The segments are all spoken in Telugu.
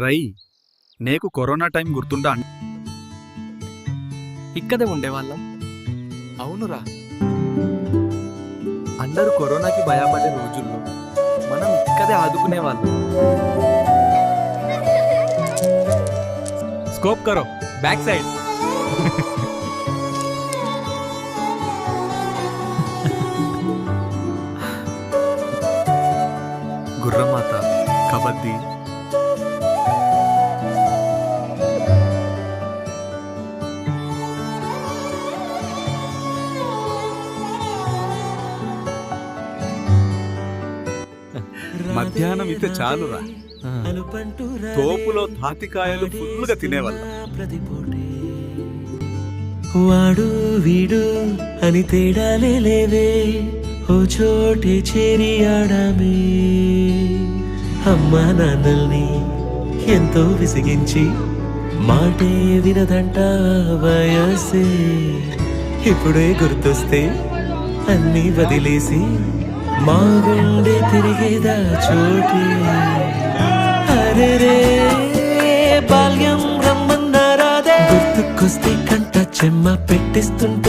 రై నీకు కరోనా టైం గుర్తుండా ఇక్కడే ఉండేవాళ్ళం. అవునురా. అందరూ కరోనాకి భయపడే రోజుల్లో మనం ఇక్కడే ఆదుకునేవాళ్ళం. స్కోప్ కరో బ్యాక్ సైడ్. గుర్రమాత కబడ్డీ మధ్యాహ్నం ఇతే చాలురా. తోపులో తాతికాయలు ఫుల్గా తినేవాళ్ళం. వాడు వీడు అని తేడాలే లేవే. ఓ చోటే చేరి ఆడామే. అమ్మా నాన్నల్ని ఎంతో విసిగించి మాటే వినదంట వయసే. ఇప్పుడే గుర్తొస్తే అన్నీ వదిలేసి మా గుండె తిరిగేదా చోటి. అరే రే బాల్యం రమ్మన్నారాదే గుర్తుకొస్తే కంట చెమ్మ పెట్టిస్తుంటే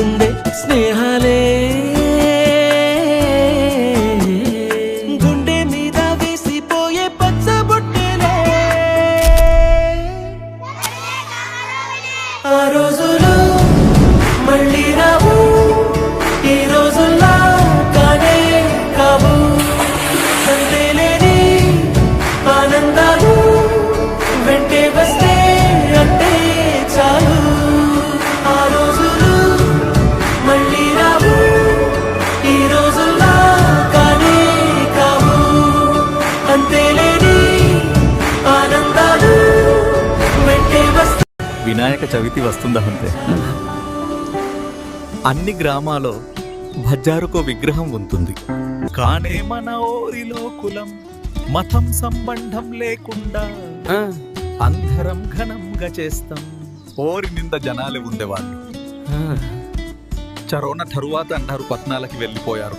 వినాయక చవితి వస్తుందా అంతే. అన్ని గ్రామాల్లో బజ్జారుకో విగ్రహం ఉంటుంది. కానే మన ఓరిలో కులం మతం సంబంధం లేకుండా అందరం ఘనంగా చేస్తాం ఓరి నింద జనాలు ఉండేవాళ్ళు. చరోన తరువాత అంటారు పట్నాలకి వెళ్ళిపోయారు.